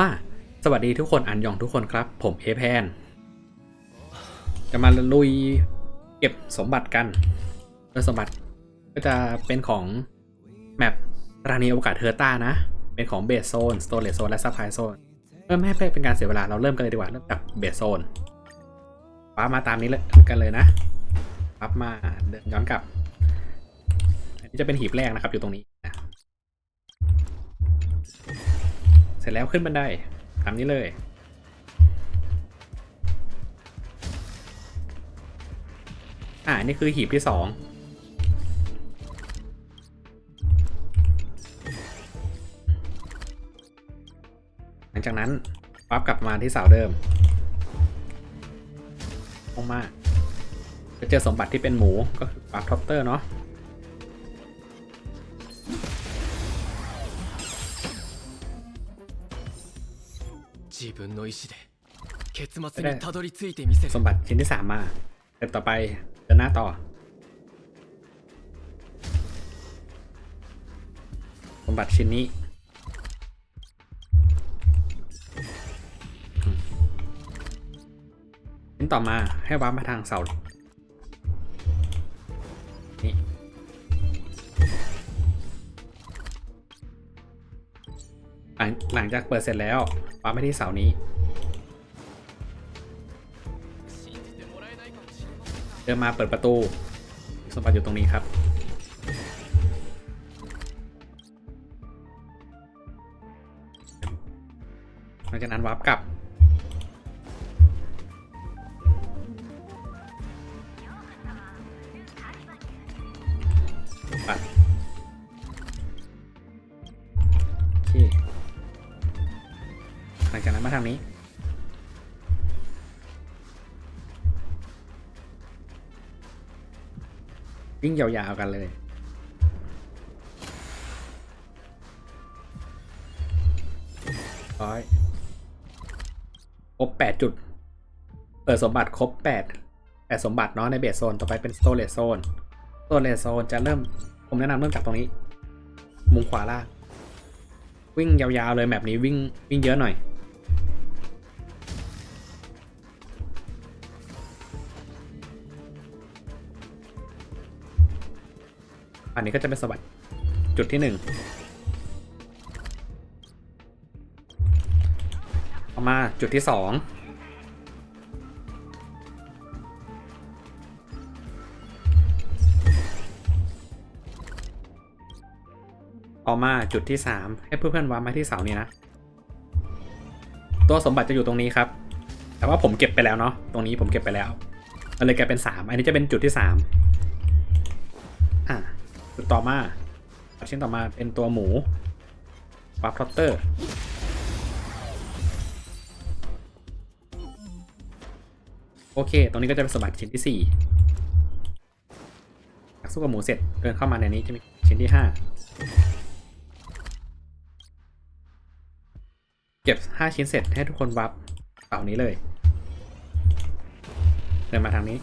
มาสวัสดีทุกคนอันยองทุกคนครับ ผมเอแพนจะมาลุยเก็บสมบัติกันโดยสมบัติก็จะเป็นของแมปรานีอกาศเทอร์ต้านะ เป็นของเบสโซนสโตเลโซนและซัพพลายโซนเพื่อไม่ให้เป็นการเสียเวลาเราเริ่มกันเลยดีกว่าเริ่มจากเบสโซนปั๊บมาตามนี้เลยกันเลยนะปั๊บมาเดินย้อนกลับอันนี้จะเป็นหีบแรกนะครับอยู่ตรงนี้ ร็จแล้วขึ้นบันไดตามนี้เลย อ่านี่คือหีบที่สองหลังจากนั้นปั๊บกลับมาที่เสาเดิมลงมาจะเจอสมบัติที่เป็นหมูก็คือปั๊บท็อปเตอร์เนาะ 自分の意志で結末にたどり着いてみせる สมบัติชิ้นที่สามมาเดินต่อไปเดินหน้าต่อ สมบัติชิ้นนี้อืมชิ้นต่อมาให้วาร์ปมาทางเสา หลังหลังจากเปิดเสร็จแล้ววางไปที่เสานี้เดินมาเปิดประตูสมบัติอยู่ตรงนี้ครับ หลังจากนั้นวาร์ปกลับางนี้ วิ่งยาวๆกันเลยร้อยครบแปดจุด เปิดสมบัติครบแปดแปดสมบัติเนาะในเบสโซน ต่อไปเป็นสโตเลสโซนสโตเลสโซนจะเริ่ม ผมแนะนำเริ่มจากตรงนี้ มุมขวาล่างวิ่งยาวๆเลยแมปนี้วิ่งวิ่งเยอะหน่อย อันนี้ก็จะเป็นสวัสดจุดที่หนึ่งต่อมาจุดที่สองต่อมาจุดที่สามให้เพื่อนๆวางมาที่เสานี้นะ ตัวสมบัติจะอยู่ตรงนี้ครับ แต่ว่าผมเก็บไปแล้วเนาะตรงนี้ผมเก็บไปแล้วมันเลยกลายเป็นสามอันนี้จะเป็นจุดที่สามอะ จุดต่อมาชิ้นต่อมาเป็นตัวหมูปั๊บพลอตเตอร์โอเค ตรงนี้ก็จะเป็นสมบัติชิ้นที่สี่หลักสู้กับหมูเสร็จ เดินเข้ามาในนี้จะมีชิ้นที่ห้าเก็บห้าชิ้นเสร็จให้ทุกคนวับเป่านี้เลย เดินมาทางนี้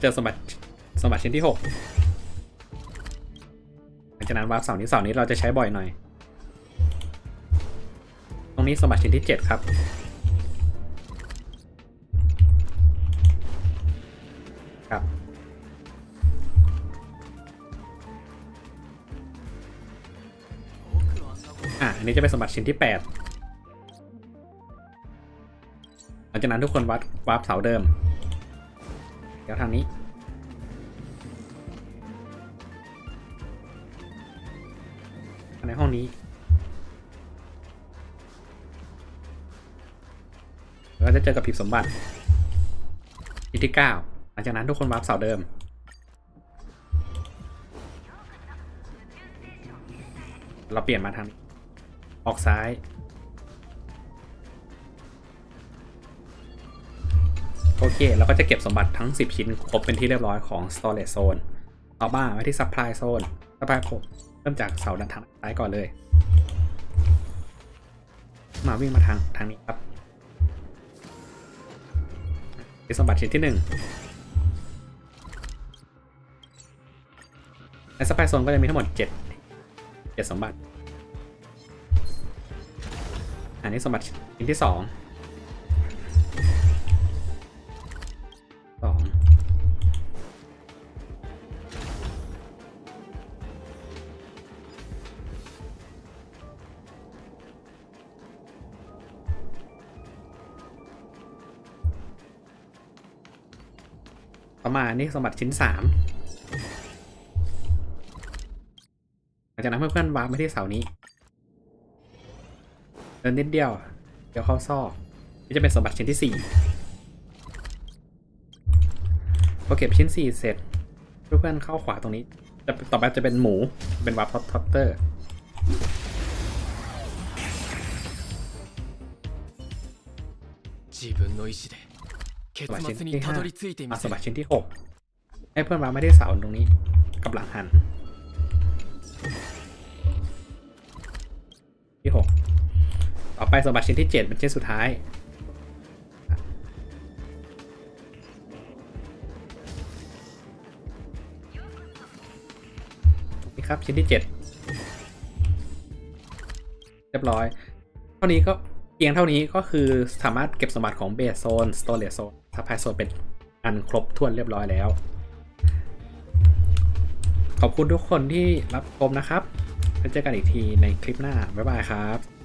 เจอสมบัติสมบัติชิ้นที่หกหลังจากนั้นวาร์ปเสาร์นี้เสาร์นี้เราจะใช้บ่อยหน่อย ตรงนี้สมบัติชิ้นที่เจ็ดครับครับอะอันนี้จะเป็นสมบัติชิ้นที่แปดหลังจากนั้นทุกคนวัดวาร์ปเสาเดิม ดี๋ยวทางนี้ ในห้องนี้ เราจะเจอกับผีสมบัติที่ที่เก้าหลังจากนั้นทุกคนวาร์ปเสาเดิม เราเปลี่ยนมาทางนี้ออกซ้าย เคเราก็จะเก็บสมบัติทั้ง 10 ชิ้นครบเป็นที่เรียบร้อยของ storage zone ต่อมาไปที่ supply zone supply ผมเริ่มจากเสาด้านทางซ้ายก่อนเลย มาวิ่งมาทางทางนี้ครับเป็นสมบัติชิ้นที่1ในสปายโซนก็จะมีทั้งหมด 7 7 สมบัติ อันนี้สมบัติชิ้นที่ 2 ต่อมาอันนี้สมบัติชิ้นสามหลังจากนั้นเพื่อนๆวาร์ปมาที่เสานี้ เดินนิดเดียว เดี๋ยวเข้าซอกนี่จะเป็นสมบัติชิ้นที่สี่พอเก็บชิ้นสี่เสร็จ เพื่อนๆเข้าขวาตรงนี้ จะต่อไปจะเป็นหมู เป็นวาร์ปท็อตเตอร์ 自分の意志で สมบัติชิ้นที่ห้าอาสมบัติชิ้นที่หกให้เพื่อนมาไม่ได้สาวตรงนี้กับหลังหัน ที่หกต่อไปสมบัติชิ้นที่เจ็ดเป็นชิ้นสุดท้ายนี่ครับชิ้นที่เจ็ดเรียบร้อยเท่านี้ก็ พียงเท่านี้ก็คือสามารถเก็บสมบัติของเบสโซนสโตเลสโซนซัพพลายโซนเป็นอันครบถ้วนเรียบร้อยแล้ว ขอบคุณทุกคนที่รับชมนะครับแล้วเจอกันอีกทีในคลิปหน้า บ๊ายบายครับ